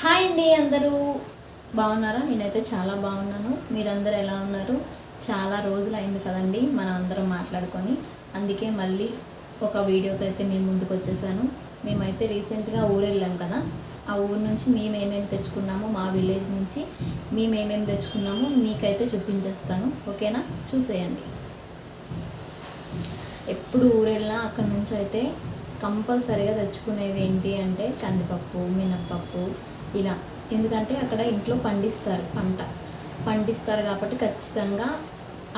Hi అండి అందరూ. బాగున్నారా? నేనైతే చాలా బాగున్నాను. మీరందరూ ఎలా ఉన్నారు? చాలా రోజులు అయింది కదండి మనం అందరం మాట్లాడుకొని. అందుకే మళ్ళీ ఒక వీడియోతో అయితే మేము ముందుకు వచ్చేసాను. మేమైతే రీసెంట్గా ఊరు వెళ్ళాం కదా. ఆ ఊరు నుంచి మేము ఏమేమి తెచ్చుకున్నామో మా విలేజ్ నుంచి మేము ఏమేమి తెచ్చుకున్నామో మీకైతే చూపించేస్తాను. ఓకేనా? చూసేయండి. ఎప్పుడు ఊరు వెళ్ళినా అక్కడ నుంచి అయితే కంపల్సరీగా తెచ్చుకునేవి ఏంటి అంటే కందిపప్పు మినప్పప్పు ఇలా. ఎందుకంటే అక్కడ ఇంట్లో పండిస్తారు పంట. పండిస్తారు కాబట్టి ఖచ్చితంగా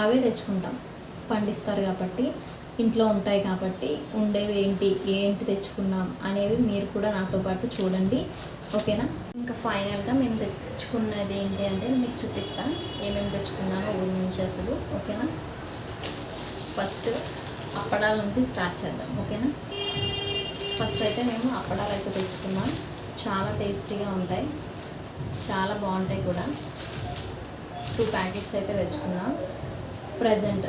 అవే తెచ్చుకుంటాం. పండిస్తారు కాబట్టి ఇంట్లో ఉంటాయి కాబట్టి ఉండేవి ఏంటి ఏంటి తెచ్చుకున్నాం అనేవి మీరు కూడా నాతో పాటు చూడండి. ఓకేనా? ఇంకా ఫైనల్గా మేము తెచ్చుకున్నది ఏంటి అంటే మీకు చూపిస్తాను ఏమేమి తెచ్చుకున్నామో ఊరి నుంచి అసలు. ఓకేనా? ఫస్ట్ అప్పడాల నుంచి స్టార్ట్ చేద్దాం. ఓకేనా? ఫస్ట్ అయితే మేము అప్పడాలు అయితే తెచ్చుకున్నాం. చాలా టేస్టీగా ఉంటాయి. చాలా బాగుంటాయి కూడా. టూ ప్యాకెట్స్ అయితే తెచ్చుకున్నాం. ప్రజెంట్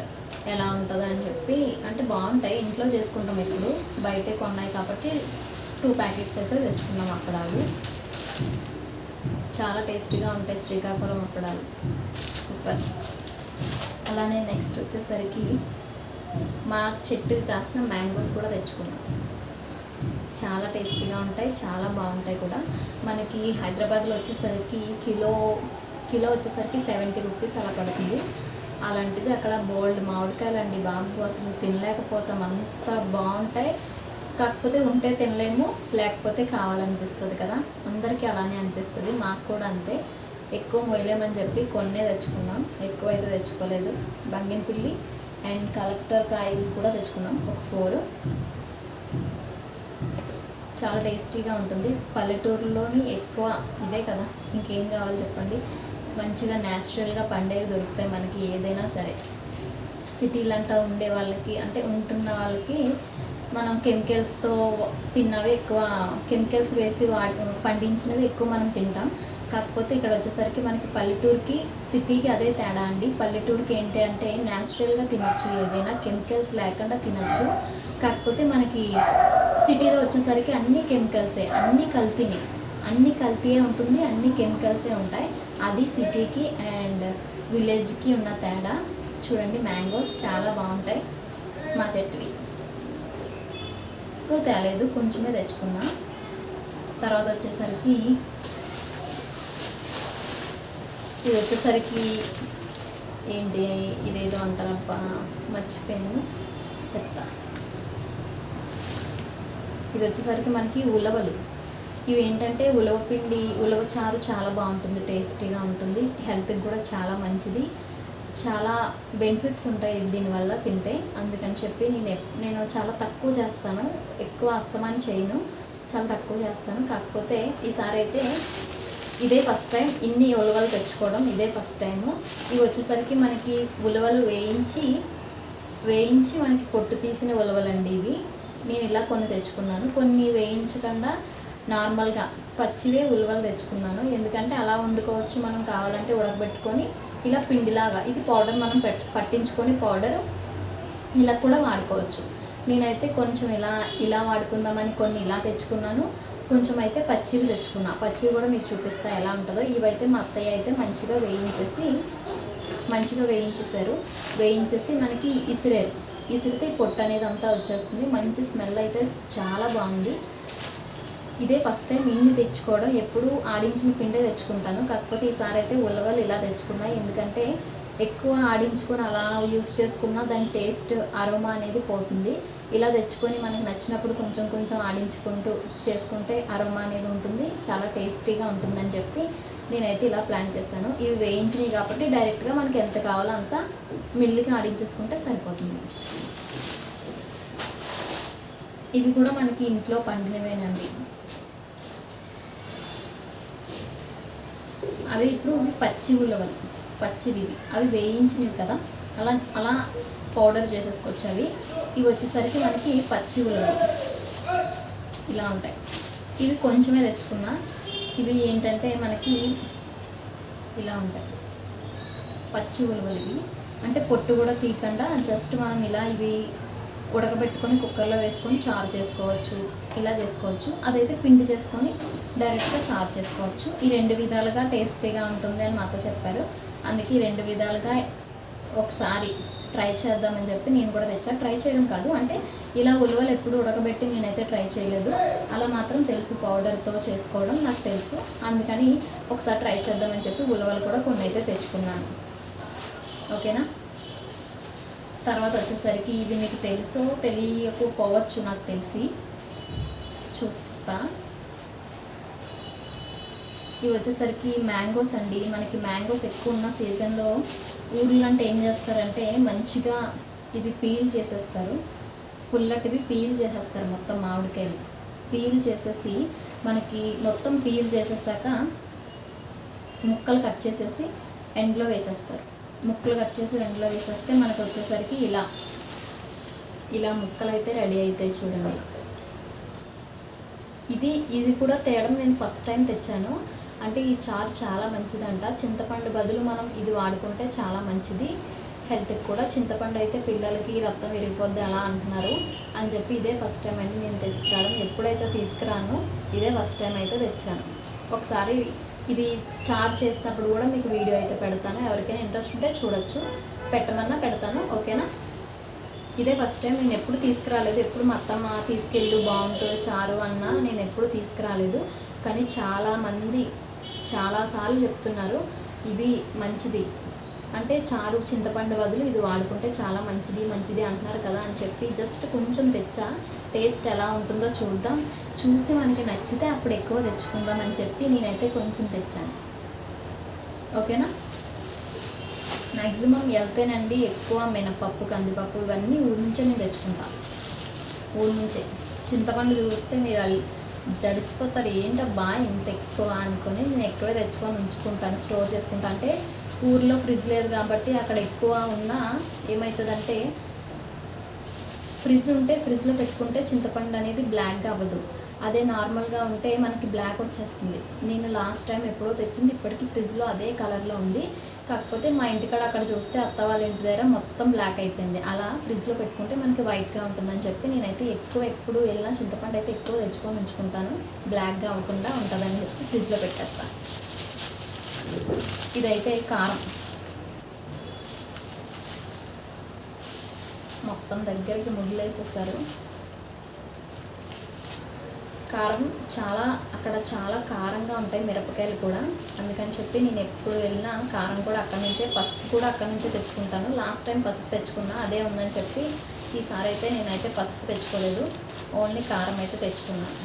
ఎలా ఉంటుందో అని చెప్పి అంటే బాగుంటాయి. ఇంట్లో చేసుకుంటాం ఎప్పుడు. బయటే కొన్నాయి కాబట్టి టూ ప్యాకెట్స్ అయితే తెచ్చుకున్నాం అప్పడాలు. చాలా టేస్టీగా ఉంటాయి శ్రీకాకుళం అప్పడాలు. సూపర్ అలానే నెక్స్ట్ వచ్చేసరికి మా చెట్టుకి కాసిన మ్యాంగోస్ కూడా తెచ్చుకున్నాం. చాలా టేస్టీగా ఉంటాయి చాలా బాగుంటాయి కూడా. మనకి హైదరాబాద్లో వచ్చేసరికి కిలో కిలో వచ్చేసరికి సెవెంటీ రూపీస్ అలా పడుతుంది. అలాంటిది అక్కడ బోల్డ్ మామిడికాయలు అండి బాబు అసలు తినలేకపోతాం. అంత బాగుంటాయి. కాకపోతే ఉంటే తినలేము లేకపోతే కావాలనిపిస్తుంది కదా. అందరికీ అలానే అనిపిస్తుంది మాకు కూడా అంతే. ఎక్కువ మొయలేమని చెప్పి కొన్నే తెచ్చుకున్నాం. ఎక్కువ అయితే తెచ్చుకోలేదు. బంగినపిల్లి అండ్ కలెక్టర్ కాయలు కూడా తెచ్చుకున్నాం ఒక ఫోర్. చాలా టేస్టీగా ఉంటుంది. పల్లెటూరులోని ఎక్కువ ఇదే కదా. ఇంకేం కావాలి చెప్పండి? మంచిగా న్యాచురల్గా పండేవి దొరుకుతాయి మనకి ఏదైనా సరే. సిటీలంటా ఉండే వాళ్ళకి అంటే ఉంటున్న వాళ్ళకి మనం కెమికల్స్తో తిన్నవి ఎక్కువ కెమికల్స్ వేసి వాటి పండించినవి ఎక్కువ మనం తింటాం. కాకపోతే ఇక్కడ వచ్చేసరికి మనకి పల్లెటూరుకి సిటీకి అదే తేడా అండి. పల్లెటూరుకి ఏంటి అంటే న్యాచురల్గా తినచ్చు ఏదైనా కెమికల్స్ లేకుండా తినచ్చు. కాకపోతే మనకి సిటీలో వచ్చేసరికి అన్ని కెమికల్సే అన్ని కల్తీనే. అన్ని కల్తీయే ఉంటుంది అన్ని కెమికల్సే ఉంటాయి. అది సిటీకి అండ్ విలేజ్కి ఉన్న తేడా. చూడండి మ్యాంగోస్ చాలా బాగుంటాయి మా చెట్టువి. ఎక్కువ తేలేదు కొంచెమే తెచ్చుకున్నా. తర్వాత వచ్చేసరికి ఇది వచ్చేసరికి ఏంటి ఇదేదో అంటారబ్బా మర్చిపోయాను. చెప్తా ఇది వచ్చేసరికి మనకి ఉలవలు. ఇవి ఏంటంటే ఉలవ పిండి ఉలవ చారు చాలా బాగుంటుంది టేస్టీగా ఉంటుంది. హెల్త్కి కూడా చాలా మంచిది. చాలా బెనిఫిట్స్ ఉంటాయి దీనివల్ల తింటే. అందుకని చెప్పి నేను నేను చాలా తక్కువ చేస్తాను. ఎక్కువ అస్తమాన్ని చేయను. చాలా తక్కువ చేస్తాను. కాకపోతే ఈసారి అయితే ఇదే ఫస్ట్ టైం ఇన్ని ఉలవలు తెచ్చుకోవడం ఇదే ఫస్ట్ టైము. ఇవి వచ్చేసరికి మనకి ఉలవలు వేయించి వేయించి మనకి పొట్టు తీసిన ఉలవలండి ఇవి. నేను ఇలా కొన్ని తెచ్చుకున్నాను. కొన్ని వేయించకుండా నార్మల్గా పచ్చివే ఉలవలు తెచ్చుకున్నాను. ఎందుకంటే అలా వండుకోవచ్చు మనం కావాలంటే ఉడకబెట్టుకొని ఇలా పిండిలాగా ఇది పౌడర్ మనం పెట్ పట్టించుకొని పౌడర్ ఇలా కూడా వాడుకోవచ్చు. నేనైతే కొంచెం ఇలా ఇలా వాడుకుందామని కొన్ని ఇలా తెచ్చుకున్నాను. కొంచెం అయితే పచ్చివి తెచ్చుకున్నా. పచ్చివి కూడా మీకు చూపిస్తా ఎలా ఉంటుందో. ఇవైతే మా అత్తయ్య అయితే మంచిగా వేయించేసి మంచిగా వేయించేసారు వేయించేసి మనకి ఇసిరారు. ఇసిరితే ఈ పొట్టు అనేది అంతా వచ్చేస్తుంది. మంచి స్మెల్ అయితే చాలా బాగుంది. ఇదే ఫస్ట్ టైం ఇన్ని తెచ్చుకోవడం. ఎప్పుడు ఆడించిన పిండే తెచ్చుకుంటాను. కాకపోతే ఈసారి అయితే ఉల్లవలు ఇలా తెచ్చుకున్నా ఎందుకంటే ఎక్కువ ఆడించుకొని అలా యూస్ చేసుకున్నా దాని టేస్ట్ అరోమా అనేది పోతుంది. ఇలా తెచ్చుకొని మనకు నచ్చినప్పుడు కొంచెం కొంచెం ఆడించుకుంటూ చేసుకుంటే అరోమా అనేది ఉంటుంది. చాలా టేస్టీగా ఉంటుందని చెప్పి నేనైతే ఇలా ప్లాన్ చేశాను ఇవి వేయించినవి కాబట్టి డైరెక్ట్గా మనకి ఎంత కావాలో అంత మిల్లుకి ఆడించేసుకుంటే సరిపోతుంది. ఇవి కూడా మనకి ఇంట్లో పండినవేనండి. అవి ఇప్పుడు పచ్చి ఉలవలు పచ్చివి అవి వేయించినవి కదా. అలా అలా పౌడర్ చేసేసుకోవచ్చు అవి. ఇవి వచ్చేసరికి మనకి పచ్చి ఉలవలు ఇలా ఉంటాయి. ఇవి కొంచెమే తెచ్చుకున్నా ఇవి ఏంటంటే మనకి ఇలా ఉంటాయి. పచ్చి ఉలవలు ఇవి అంటే పొట్టు కూడా తీయకుండా జస్ట్ మనం ఇలా ఇవి ఉడకబెట్టుకొని కుక్కర్లో వేసుకొని చారు చేసుకోవచ్చు ఇలా చేసుకోవచ్చు. అదైతే పిండి చేసుకొని డైరెక్ట్గా చారు చేసుకోవచ్చు. ఈ రెండు విధాలుగా టేస్టీగా ఉంటుంది అని మా అత్త చెప్పారు. అందుకే ఈ రెండు విధాలుగా ఒకసారి ట్రై చేద్దామని చెప్పి నేను కూడా తెచ్చా. ట్రై చేయడం కాదు. అంటే ఇలా ఉలవలు ఎప్పుడు ఉడకబెట్టి నేనైతే ట్రై చేయలేదు. అలా మాత్రం తెలుసు పౌడర్తో చేసుకోవడం నాకు తెలుసు. అందుకని ఒకసారి ట్రై చేద్దామని చెప్పి ఉలవలు కూడా కొన్ని అయితే తెచ్చుకున్నాను. ఓకేనా? తర్వాత వచ్చేసరికి ఇది మీకు తెలుసో తెలియకపోవచ్చు నాకు తెలిసి. చూపిస్తా ఇవి వచ్చేసరికి మ్యాంగోస్ అండి. మనకి మ్యాంగోస్ ఎక్కువ ఉన్న సీజన్లో ఊళ్ళు అంటే ఏం చేస్తారంటే మంచిగా ఇవి పీల్ చేసేస్తారు. పుల్లటివి పీల్ చేసేస్తారు మొత్తం మామిడికాయలు. పీల్ చేసేసి మనకి మొత్తం పీల్ చేసేసాక ముక్కలు కట్ చేసేసి ఎండ్లో వేసేస్తారు. ముక్కలు కట్ చేసి ఎండ్లో వేసేస్తే మనకు వచ్చేసరికి ఇలా ఇలా ముక్కలు అయితే రెడీ అవుతాయి చూడండి. ఇది ఇది కూడా తేడం నేను ఫస్ట్ టైం తెచ్చాను. అంటే ఈ చారు చాలా మంచిదంట. చింతపండు బదులు మనం ఇది వాడుకుంటే చాలా మంచిది. హెల్త్కి కూడా చింతపండు అయితే పిల్లలకి రక్తం విరిగిపోద్ది అలా అంటున్నారు. అని చెప్పి ఇదే ఫస్ట్ టైం అండి నేను తీసుకురావడం ఎప్పుడైతే తీసుకురాను ఇదే ఫస్ట్ టైం అయితే తెచ్చాను. ఒకసారి ఇది చార్జ్ చేసినప్పుడు కూడా మీకు వీడియో అయితే పెడతాను. ఎవరికైనా ఇంట్రెస్ట్ ఉంటే చూడొచ్చు. పెట్టమన్నా పెడతాను. ఓకేనా? ఇదే ఫస్ట్ టైం నేను ఎప్పుడు తీసుకురాలేదు. ఎప్పుడు మా అత్తమ్మ తీసుకెళ్ళు బాగుంటుంది చారు అన్న నేను ఎప్పుడు తీసుకురాలేదు. కానీ చాలామంది చాలాసార్లు చెప్తున్నారు ఇవి మంచిది. అంటే చారు చింతపండు బదులు ఇది వాడుకుంటే చాలా మంచిది మంచిది అంటున్నారు కదా అని చెప్పి జస్ట్ కొంచెం తెచ్చా టేస్ట్ ఎలా ఉంటుందో చూద్దాం. చూసి మనకి నచ్చితే అప్పుడు ఎక్కువ తెచ్చుకుందాం అని చెప్పి నేనైతే కొంచెం తెచ్చాను. ఓకేనా? మ్యాక్సిమం వెళ్తేనండి ఎక్కువ మినపప్పు కందిపప్పు ఇవన్నీ ఊరి నుంచే నేను తెచ్చుకుంటాను ఊరి నుంచే. చింతపండు చూస్తే మీరు అల్లి జడిసిపోతారు. ఏంటబ్బా ఇంత ఎక్కువ అనుకొని నేను ఎక్కువ తెచ్చుకొని ఉంచుకుంటాను స్టోర్ చేసుకుంటా. అంటే ఊర్లో ఫ్రిడ్జ్ లేదు కాబట్టి అక్కడ ఎక్కువ ఉన్నా ఏమవుతుందంటే ఫ్రిడ్జ్ ఉంటే ఫ్రిడ్జ్లో పెట్టుకుంటే చింతపండు అనేది బ్లాక్గా అవ్వదు. అదే నార్మల్గా ఉంటే మనకి బ్లాక్ వచ్చేస్తుంది. నేను లాస్ట్ టైం ఎప్పుడో తెచ్చింది ఇప్పటికీ ఫ్రిడ్జ్లో అదే కలర్లో ఉంది. కాకపోతే మా ఇంటికాడ అక్కడ చూస్తే అత్త వాళ్ళ ఇంటి దగ్గర మొత్తం బ్లాక్ అయిపోయింది. అలా ఫ్రిడ్జ్లో పెట్టుకుంటే మనకి వైట్గా ఉంటుందని చెప్పి నేనైతే ఎక్కువ ఎప్పుడు వెళ్ళినా చింతపండు అయితే ఎక్కువ తెచ్చుకొని ఉంచుకుంటాను. బ్లాక్గా అవ్వకుండా ఉంటుందని చెప్పి ఫ్రిడ్జ్లో పెట్టేస్తాను ఇదైతే కారం. మొత్తం దగ్గరికి ముగ్గులేసేసారు. కారం చాలా అక్కడ చాలా కారంగా ఉంటాయి మిరపకాయలు కూడా. అందుకని చెప్పి నేను ఎప్పుడు వెళ్ళినా కారం కూడా అక్కడ నుంచే పసుపు కూడా అక్కడ నుంచే తెచ్చుకుంటాను. లాస్ట్ టైం పసుపు తెచ్చుకున్నా అదే ఉందని చెప్పి ఈసారి అయితే నేనైతే పసుపు తెచ్చుకోలేదు. ఓన్లీ కారం అయితే తెచ్చుకున్నాను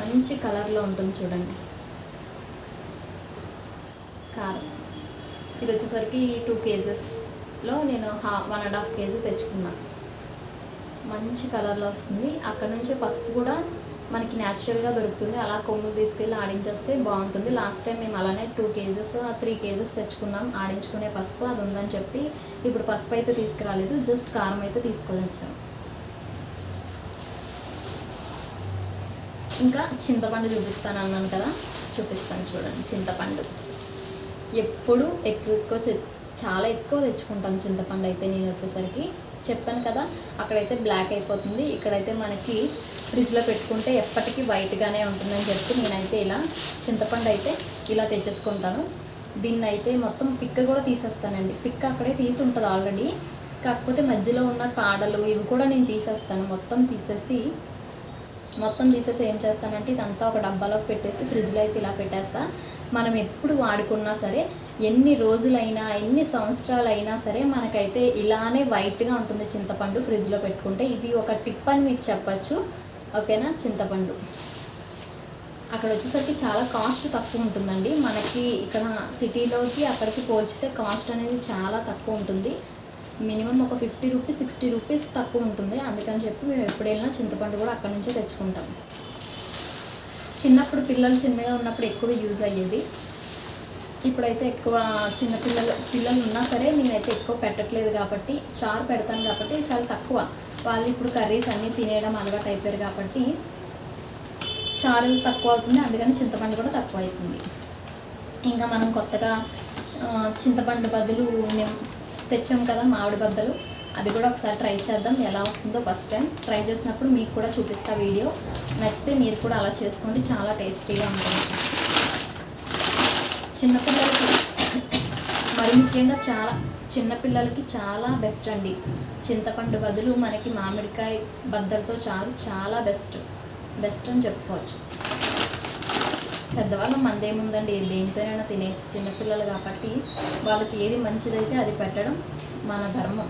మంచి కలర్లో ఉంటుంది చూడండి. కారం. ఇది వచ్చేసరికి టూ కేజెస్లో నేను హా వన్ అండ్ హాఫ్ కేజీ తెచ్చుకున్నా. మంచి కలర్లో వస్తుంది. అక్కడ నుంచే పసుపు కూడా మనకి న్యాచురల్గా దొరుకుతుంది. అలా కొమ్ములు తీసుకెళ్ళి ఆడించేస్తే బాగుంటుంది. లాస్ట్ టైం మేము అలానే టూ కేజెస్ త్రీ కేజెస్ తెచ్చుకున్నాం. ఆడించుకునే పసుపు అది ఉందని చెప్పి ఇప్పుడు పసుపు అయితే తీసుకురాలేదు. జస్ట్ కారం అయితే తీసుకొని వచ్చాం. ఇంకా చింతపండు చూపిస్తాను అన్నాను కదా? చూపిస్తాను చూడండి. చింతపండు. ఎప్పుడు ఎక్కువ ఎక్కువ చాలా ఎక్కువ తెచ్చుకుంటాను చింతపండు అయితే నేను వచ్చేసరికి. చెప్పాను కదా అక్కడైతే బ్లాక్ అయిపోతుంది. ఇక్కడైతే మనకి ఫ్రిడ్జ్లో పెట్టుకుంటే ఎప్పటికీ వైట్గానే ఉంటుందని చెప్పి నేనైతే ఇలా చింతపండు అయితే ఇలా తెచ్చేసుకుంటాను. దీన్ని అయితే మొత్తం పిక్క కూడా తీసేస్తానండి. పిక్క అక్కడే తీసి ఉంటుంది ఆల్రెడీ కాకపోతే మధ్యలో ఉన్న కాడలు ఇవి కూడా నేను తీసేస్తాను. మొత్తం తీసేసి మొత్తం తీసేసి ఏం చేస్తానంటే ఇదంతా ఒక డబ్బాలోకి పెట్టేసి ఫ్రిడ్జ్లో అయితే ఇలా పెట్టేస్తా. మనం ఎప్పుడు వాడుకున్నా సరే ఎన్ని రోజులైనా ఎన్ని సంవత్సరాలైనా సరే మనకైతే ఇలానే వైట్గా ఉంటుంది చింతపండు ఫ్రిడ్జ్లో పెట్టుకుంటే. ఇది ఒక టిప్ అని మీకు చెప్పచ్చు. ఓకేనా? చింతపండు. అక్కడ వచ్చేసరికి చాలా కాస్ట్ తక్కువ ఉంటుందండి. మనకి ఇక్కడ సిటీలోకి అక్కడికి పోల్చితే కాస్ట్ అనేది చాలా తక్కువ ఉంటుంది. మినిమం ఒక ఫిఫ్టీ రూపీస్ సిక్స్టీ రూపీస్ తక్కువ ఉంటుంది. అందుకని చెప్పి మేము ఎప్పుడైనా చింతపండు కూడా అక్కడ నుంచే తెచ్చుకుంటాం. చిన్నప్పుడు పిల్లలు చిన్నగా ఉన్నప్పుడు ఎక్కువ యూజ్ అయ్యేది. ఇప్పుడైతే ఎక్కువ చిన్న పిల్లలు పిల్లలు ఉన్నా సరే నేనైతే ఎక్కువ పెట్టట్లేదు కాబట్టి చారు పెడతాను కాబట్టి చాలా తక్కువ. వాళ్ళు ఇప్పుడు కర్రీస్ అన్నీ తినేయడం అలవాటు అయిపోయారు కాబట్టి చారు తక్కువ అవుతుంది. అందుకని చింతపండు కూడా తక్కువ అవుతుంది. ఇంకా మనం కొత్తగా చింతపండు బదులు తెచ్చాం కదా మామిడి బద్దలు. అది కూడా ఒకసారి ట్రై చేద్దాం ఎలా వస్తుందో ఫస్ట్ టైం. ట్రై చేసినప్పుడు మీకు కూడా చూపిస్తా వీడియో. నచ్చితే మీరు కూడా అలా చేసుకోండి చాలా టేస్టీగా ఉంటుంది. చిన్నపిల్లలకి మరి ముఖ్యంగా చాలా చిన్నపిల్లలకి చాలా బెస్ట్ అండి. చింతపండు బదులు మనకి మామిడికాయ బద్దలతో చారు చాలా బెస్ట్. బెస్ట్ అని చెప్పుకోవచ్చు. పెద్దవాళ్ళ మందేముందండి. దేనితోనైనా తినేయచ్చు. చిన్నపిల్లలు కాబట్టి వాళ్ళకి ఏది మంచిదైతే అది పెట్టడం మన ధర్మం.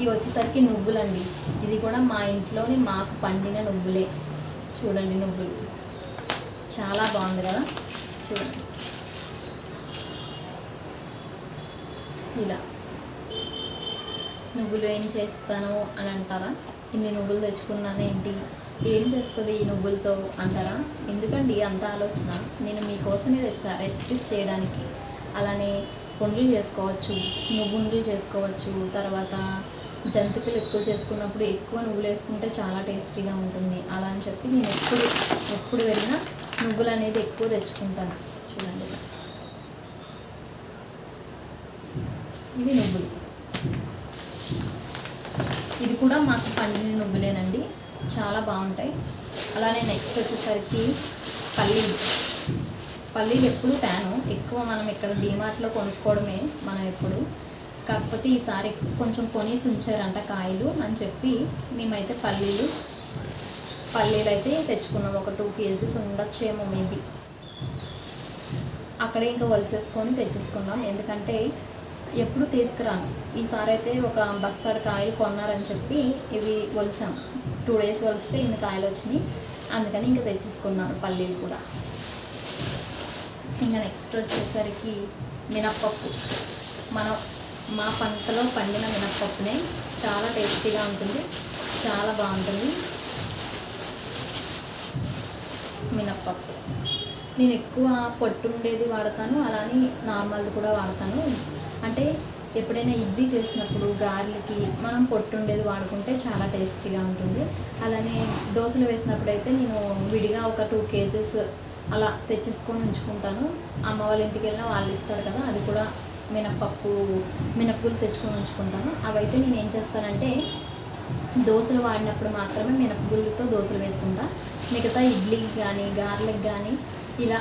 ఇవి వచ్చేసరికి నువ్వులండి. ఇది కూడా మా ఇంట్లోని మాకు పండిన నువ్వులే. చూడండి నువ్వులు. చాలా బాగుంది కదా? చూడండి. ఇలా. నువ్వులు ఏం చేస్తాను అని అంటారా? ఇన్ని నువ్వులు తెచ్చుకున్నాను ఏంటి? ఏం చేస్తుంది ఈ నువ్వులతో అంటారా? ఎందుకండి అంత ఆలోచన? నేను మీకోసమే తెచ్చా రెసిపీస్ చేయడానికి. అలానే ఉండలు చేసుకోవచ్చు నువ్వుండలు చేసుకోవచ్చు తర్వాత జంతికలు ఎక్కువ చేసుకున్నప్పుడు ఎక్కువ నువ్వులు వేసుకుంటే చాలా టేస్టీగా ఉంటుంది. అలా అని చెప్పి నేను ఎప్పుడు ఎప్పుడు వెళ్ళినా నువ్వులు అనేది ఎక్కువ తెచ్చుకుంటాను. చూడండి. ఇది ఇవి నువ్వులు. కూడా మాకు పండిన నువ్వులేనండి. చాలా బాగుంటాయి. అలానే నెక్స్ట్ వచ్చేసరికి పల్లీలు. పల్లీలు ఎప్పుడు తేను. ఎక్కువ మనం ఇక్కడ డీమార్ట్లో కొనుక్కోవడమే మనం ఎప్పుడు. కాకపోతే ఈసారి కొంచెం కొనేసి ఉంచారంట కాయలు అని చెప్పి మేమైతే పల్లీలు పల్లీలు అయితే తెచ్చుకున్నాం. ఒక టూ కేజీస్ ఉండొచ్చేమో మేబీ అక్కడే ఇంకా వలసేసుకొని తెచ్చేసుకున్నాం. ఎందుకంటే ఎప్పుడు తీసుకురాను. ఈసారి అయితే ఒక బస్తాడు కాయలు కొన్నారని చెప్పి ఇవి వలిసాం. టూ డేస్ వలిస్తే ఇన్ని కాయలు వచ్చినాయి. అందుకని ఇంకా తెచ్చేసుకున్నాను పల్లీలు కూడా. ఇంకా నెక్స్ట్ వచ్చేసరికి మినప్పప్పు. మన మా పంటలో పండిన మినప్పప్పునే చాలా టేస్టీగా ఉంటుంది. చాలా బాగుంటుంది. మినప్పప్పు. నేను ఎక్కువ పొట్టు ఉండేది వాడతాను. అలానే నార్మల్ది కూడా వాడతాను. అంటే ఎప్పుడైనా ఇడ్లీ చేసినప్పుడు గార్లకి మనం పొట్టు ఉండేది వాడుకుంటే చాలా టేస్టీగా ఉంటుంది. అలానే దోశలు వేసినప్పుడు అయితే నేను విడిగా ఒక టూ కేజెస్ అలా తెచ్చేసుకొని ఉంచుకుంటాను. అమ్మ వాళ్ళ ఇంటికి వెళ్ళినా వాళ్ళు ఇస్తారు కదా అది కూడా మినప్పప్పు మినప్పులు తెచ్చుకొని ఉంచుకుంటాను. అవైతే నేను ఏం చేస్తానంటే దోశలు వాడినప్పుడు మాత్రమే మినపగుళ్ళతో దోశలు వేసుకుంటా. మిగతా ఇడ్లీకి కానీ గార్లకి కానీ ఇలా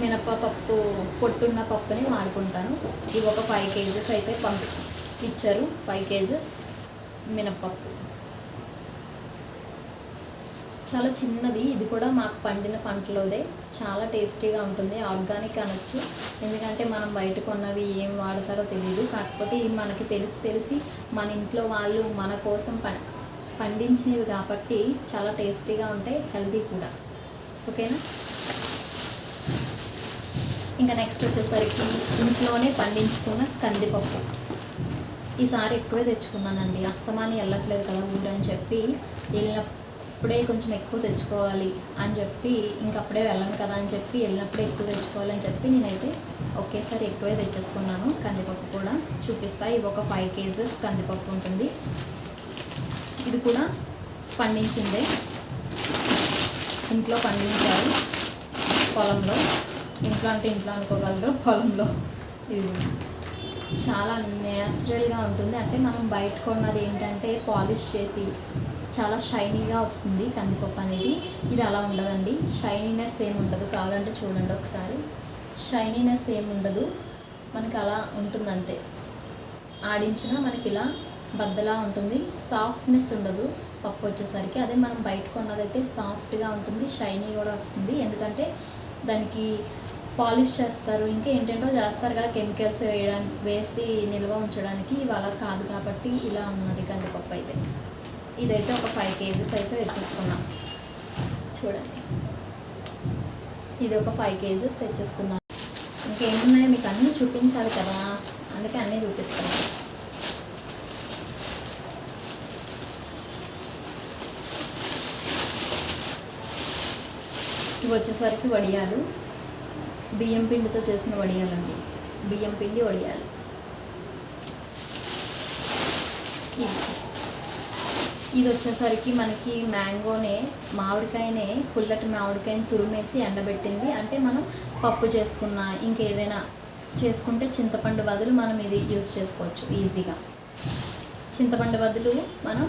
మినపప్పు పొట్టున్న పప్పుని వాడుకుంటాను ఇవి ఒక ఫైవ్ కేజెస్ అయితే పంపి ఇచ్చారు. ఫైవ్ కేజెస్ మినపప్పు. చాలా చిన్నది. ఇది కూడా మాకు పండిన పంటలోదే. చాలా టేస్టీగా ఉంటుంది. ఆర్గానిక్ అనొచ్చు. ఎందుకంటే మనం బయట కొన్నవి ఏం వాడతారో తెలియదు కాకపోతే ఇవి మనకి తెలిసి తెలిసి మన ఇంట్లో వాళ్ళు మన కోసం ప పండించినవి కాబట్టి చాలా టేస్టీగా ఉంటాయి. హెల్తీ కూడా. ఓకేనా? ఇంకా నెక్స్ట్ వచ్చేసరికి ఇంట్లోనే పండించుకున్న కందిపప్పు. ఈసారి ఎక్కువే తెచ్చుకున్నానండి. అస్తమాని వెళ్ళట్లేదు కదా ఊరని చెప్పి వెళ్ళినప్పుడే కొంచెం ఎక్కువ తెచ్చుకోవాలి అని చెప్పి ఇంకప్పుడే వెళ్ళను కదా అని చెప్పి వెళ్ళినప్పుడే ఎక్కువ తెచ్చుకోవాలి అని చెప్పి నేనైతే ఒకేసారి ఎక్కువే తెచ్చేసుకున్నాను. కందిపప్పు కూడా చూపిస్తా. ఇవి ఒక ఫైవ్ కేజెస్ కందిపప్పు ఉంటుంది. ఇది కూడా పండించిందే. ఇంట్లో పండించారు పొలంలో. ఇంట్లో అంటే ఇంట్లో అనుకోగలరు. పొలంలో ఇది చాలా న్యాచురల్గా ఉంటుంది. అంటే మనం బయట కొన్నది ఏంటంటే పాలిష్ చేసి చాలా షైనీగా వస్తుంది కందిపప్పు అనేది. ఇది అలా ఉండదండి. షైనీనెస్ ఏమి ఉండదు. కావాలంటే చూడండి ఒకసారి. షైనీనెస్ ఏమి ఉండదు. మనకి అలా ఉంటుంది అంతే ఆడించినా మనకి ఇలా బద్దలా ఉంటుంది. సాఫ్ట్నెస్ ఉండదు పప్పు వచ్చేసరికి. అదే మనం బయట కొన్నదైతే సాఫ్ట్గా ఉంటుంది. షైనీ కూడా వస్తుంది. ఎందుకంటే దానికి పాలిష్ చేస్తారు. ఇంకా ఏంటంటో చేస్తారు కదా కెమికల్స్ వేయడానికి వేసి నిల్వ ఉంచడానికి ఇవాళ కాదు కాబట్టి ఇలా ఉన్నది కందిపప్పు అయితే. ఇదైతే ఒక ఫైవ్ కేజీస్ అయితే తెచ్చేసుకున్నాం. చూడండి. ఇది ఒక ఫైవ్ కేజీస్ తెచ్చేసుకున్నాను ఇంకేమున్నాయో? మీకు అన్నీ చూపించాలి కదా. అందుకే అన్నీ చూపిస్తాను ఇవి వచ్చేసరికి వడియాలు. బియ్యం పిండితో చేసిన వడియాలండి. బియ్యం పిండి వడియాలు. ఇది. ఇది వచ్చేసరికి మనకి మ్యాంగోనే మామిడికాయనే పుల్లటి మామిడికాయని తురిమేసి ఎండబెట్టింది. అంటే మనం పప్పు చేసుకున్న ఇంకేదైనా చేసుకుంటే చింతపండు బదులు మనం ఇది యూస్ చేసుకోవచ్చు ఈజీగా. చింతపండు బదులు మనం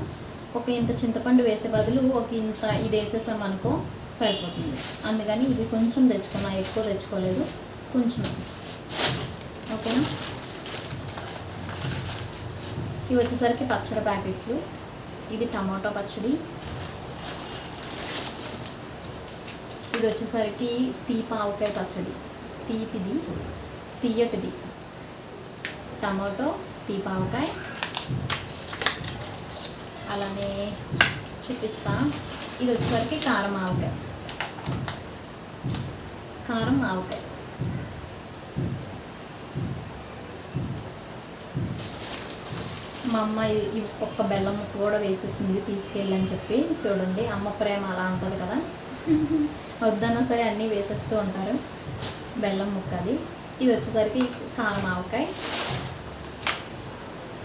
ఒక ఇంత చింతపండు వేసే బదులు ఒక ఇంత ఇది వేసేసాం అనుకో సరిపోతుంది. అందుకని ఇది కొంచెం తెచ్చుకున్నా ఎక్కువ తెచ్చుకోలేదు కొంచెం. ఓకేనా? ఇవి వచ్చేసరికి పచ్చడి ప్యాకెట్లు. ఇది టమాటో పచ్చడి. ఇది వచ్చేసరికి తీపి ఆవకాయ పచ్చడి. తీపిది తీయటిది. టమాటో తీపి ఆవకాయ అలానే చూపిస్తా. ఇది వచ్చేసరికి కారం ఆవకాయ. కారం ఆవకాయ. మా అమ్మ ఈ- ఒక్క బెల్లం ముక్క కూడా వేసేసింది తీసుకెళ్ళని చెప్పి చూడండి అమ్మ ప్రేమ అలా ఉంటుంది కదా. వద్దన్నా సరే అన్నీ వేసేస్తూ ఉంటారు బెల్లం ముక్క అది. ఇది వచ్చేసరికి కారం ఆవకాయ.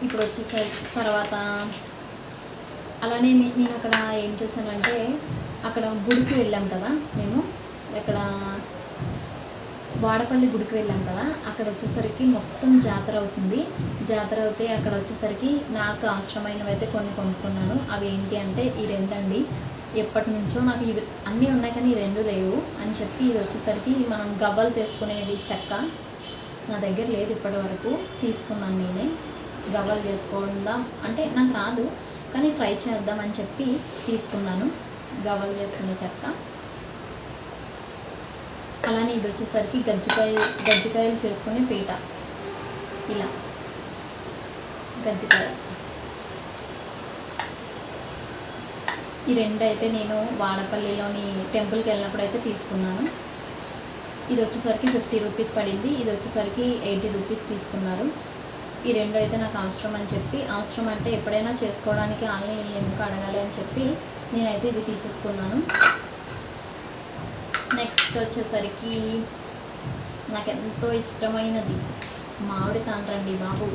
ఇప్పుడు వచ్చేసరికి తర్వాత అలానే నేను అక్కడ ఏం చేశానంటే అక్కడ గుడికి వెళ్ళాం కదా మేము. ఇక్కడ వాడపల్లి గుడికి వెళ్ళాం కదా అక్కడ వచ్చేసరికి మొత్తం జాతర అవుతుంది. జాతర అవుతే అక్కడ వచ్చేసరికి నాకు అవసరమైనవి అయితే కొన్ని కొనుక్కున్నాను. అవి ఏంటి అంటే ఈ రెండండి. ఎప్పటి నుంచో నాకు ఇవి అన్నీ ఉన్నాయి కానీ ఈ రెండు లేవు అని చెప్పి ఇది వచ్చేసరికి మనం గవ్వలు చేసుకునేది చెక్క. నా దగ్గర లేదు ఇప్పటి వరకు తీసుకున్నాను నేనే. గవ్వలు చేసుకుందాం అంటే నాకు రాదు కానీ ట్రై చేద్దామని చెప్పి తీసుకున్నాను. గవ్వలు చేసుకునే చెక్క అలానే ఇది వచ్చేసరికి గజ్జికాయ గజ్జికాయలు చేసుకునే పీట. ఇలా. గజ్జికాయ. ఈ రెండు అయితే నేను వాడపల్లిలోని టెంపుల్కి వెళ్ళినప్పుడు అయితే తీసుకున్నాను. ఇది వచ్చేసరికి ఫిఫ్టీ రూపీస్ పడింది. ఇది వచ్చేసరికి ఎయిటీ రూపీస్ తీసుకున్నారు. ఈ రెండు అయితే నాకు అవసరం అని చెప్పి అవసరం అంటే ఎప్పుడైనా చేసుకోవడానికి ఆన్లైన్ ఎందుకు అడగాలి అని చెప్పి నేనైతే ఇది తీసేసుకున్నాను. నెక్స్ట్ వచ్చేసరికి నాకు ఎంతో ఇష్టమైనది మామిడి తాండ్రండి బాబు.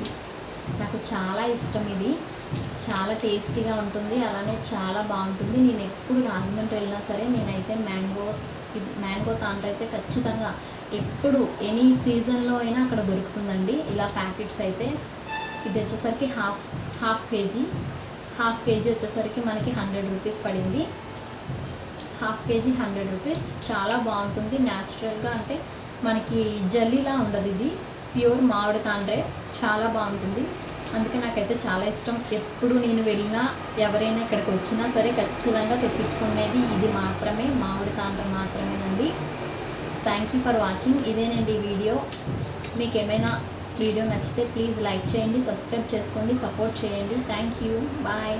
నాకు చాలా ఇష్టం ఇది. చాలా టేస్టీగా ఉంటుంది. అలానే చాలా బాగుంటుంది. నేను ఎప్పుడు రాజమండ్రి వెళ్ళినా సరే నేనైతే మ్యాంగో ఇది మ్యాంగో తాండ్ర అయితే ఖచ్చితంగా ఎప్పుడు ఎనీ సీజన్లో అయినా అక్కడ దొరుకుతుందండి. ఇలా ప్యాకెట్స్ అయితే ఇది వచ్చేసరికి half half KG. Half KG వచ్చేసరికి మనకి హండ్రెడ్ రూపీస్ పడింది. Half KG hundred rupees. చాలా బాగుంటుంది. న్యాచురల్గా అంటే మనకి జల్లీలా ఉండదు ఇది. ప్యూర్ మామిడి తాండ్రే. చాలా బాగుంటుంది. అందుకే నాకైతే చాలా ఇష్టం. ఎప్పుడు నేను వెళ్ళినా ఎవరైనా ఇక్కడికి వచ్చినా సరే ఖచ్చితంగా తెప్పించుకునేది ఇది మాత్రమే మామిడి తాండ్ర మాత్రమేనండి. థ్యాంక్ యూ ఫర్ వాచింగ్ ఇదేనండి ఈ వీడియో. మీకు ఏమైనా వీడియో నచ్చితే ప్లీజ్ లైక్ చేయండి సబ్స్క్రైబ్ చేసుకోండి సపోర్ట్ చేయండి. Thank you bye